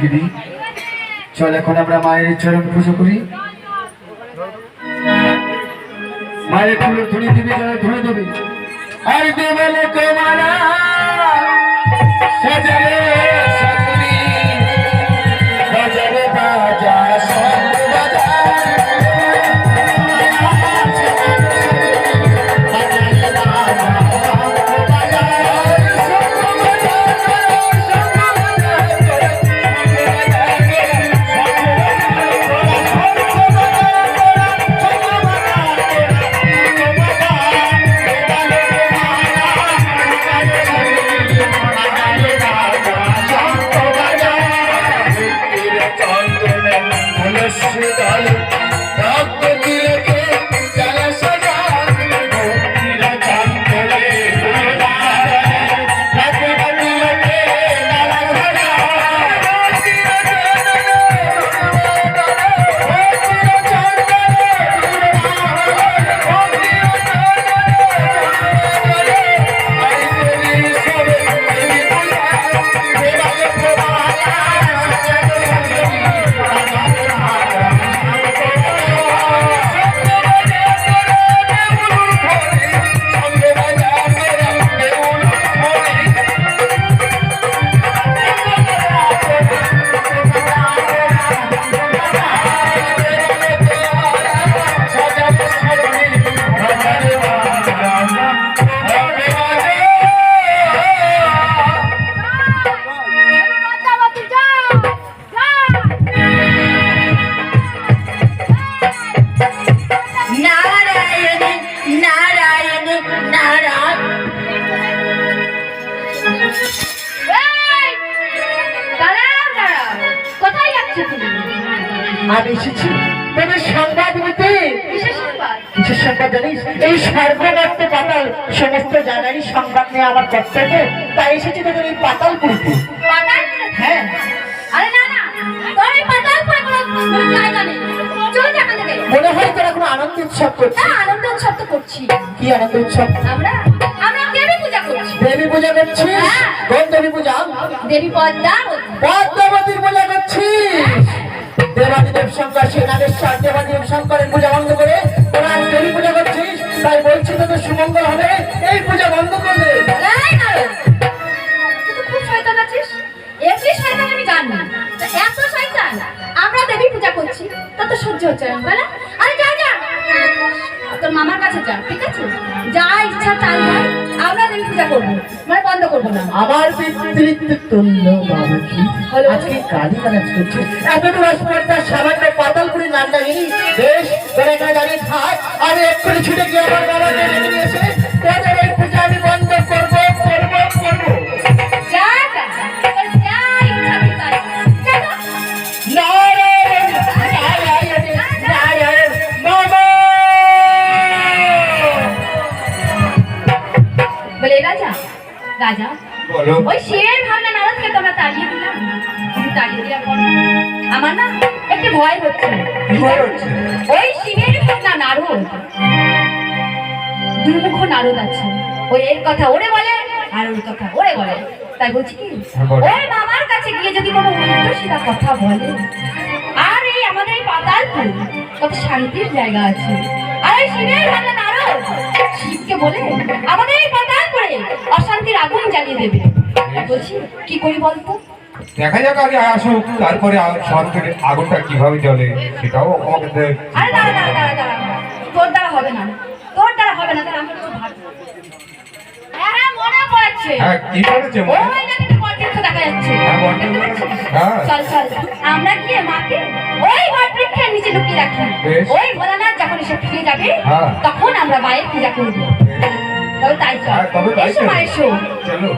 নাকি দি চল, এখন আমরা মায়ের চরণ পুজো করি। মায়ের ফুলের ধুলি দিবি ধুলে দিবি। আর দেবে তোমারা। Mama, আমি এসেছি। তোদের সংবাদ দিতে কিসের সংবাদ? জানিস? এই সর্বনাত্ম পাতাল সমস্ত জানারই সংবাদ নিয়ে আমার কর্তব্য তাই এসেছি তোদের এই পাতাল? করতে হ্যাঁ। আরে না, না, তোর এই কোনো- কোনো জায়গা নেই। চলে যা মনে হয় তোরা কোনো আনন্দ উৎসব করছিস। না, আনন্দ উৎসব তো করছি। কি আনন্দ উৎসব? আমরা আমরা দেবী পূজা করছি। দেবী পূজা করছিস? হ্যাঁ। কোন দেবী পূজা? দেবী পদ্মাবতী। পদ্মাবতীর পূজা করছিস? দেবাদিদেব শঙ্কর সেনাদেশ্বর দেবাদিদেব শঙ্করের পূজা বন্ধ করে তোরা দেবী পূজা করছিস, তাই বলছি তোদের সুমঙ্গল হবে। এই পূজা বন্ধ করবে। আমরা দেবী পূজা করছি, তা তো সহ্য হচ্ছে না আরে যা যা। তোর মামার কাছে যা, ঠিক আছে? যা ইচ্ছা তাই পূজা করব মানে বন্ধ করব না। আমার পিতৃত্ব তুল্য বাবা কি? আজকে কালী কাজ করছে। এতটুকু রসপর্দা সামান্য পাতালপুরি নাম বেশ তোরা এখানে দাঁড়িয়ে থাক আমি এক্ষুনি ছুটে গিয়ে আমার বাবাকে নিয়ে এসে। তোদের বলো। ওই শিবের ভাবনা নারদকে তোমরা তাড়িয়ে দিলাম। তাড়িয়ে পর। আমার না একটু ভয় হচ্ছে। ভয় হচ্ছে? ওই শিবের ভাবনা নারদ। দুর্মুখ নারদ আছে। ওই এর কথা ওরে বলে আর ওর কথা ওরে বলে। তাই বলছি কি? হ্যাঁ। ওই মামার কাছে গিয়ে যদি কোনো উল্টো সিধা কথা বলে আর এই আমাদের এই পাতালপুর কত শান্তির জায়গা আছে। আর এই শিবের রাজা নারদ শিবকে বলে আমাদের এই পাতালপুরে অশান্তির আগুন জ্বালিয়ে দেবে। বলছি কি করি বলতো? দেখা যাক আগে আসুক তারপরে সব থেকে আগুনটা কীভাবে জ্বলে সেটাও আমাকে আরে দাঁড়া দাঁড়া দাঁড়া দাঁড়া তোর দ্বারা হবে না। তোর দ্বারা হবে না আমি কিছু ভাবছি হ্যাঁ হ্যাঁ মনে পড়ছে। হ্যাঁ কি মনে? ওই দেখা যাচ্ছে। হ্যাঁ। চল চল। আমরা গিয়ে মাকে ওই বটবৃক্ষের নিচে লুকিয়ে রাখি। ওই ভোলানাথ যখন এসে ফিরে যাবে। তখন আমরা মায়ের পূজা করব। তবে তাই চল। এসো মা এসো। চলো।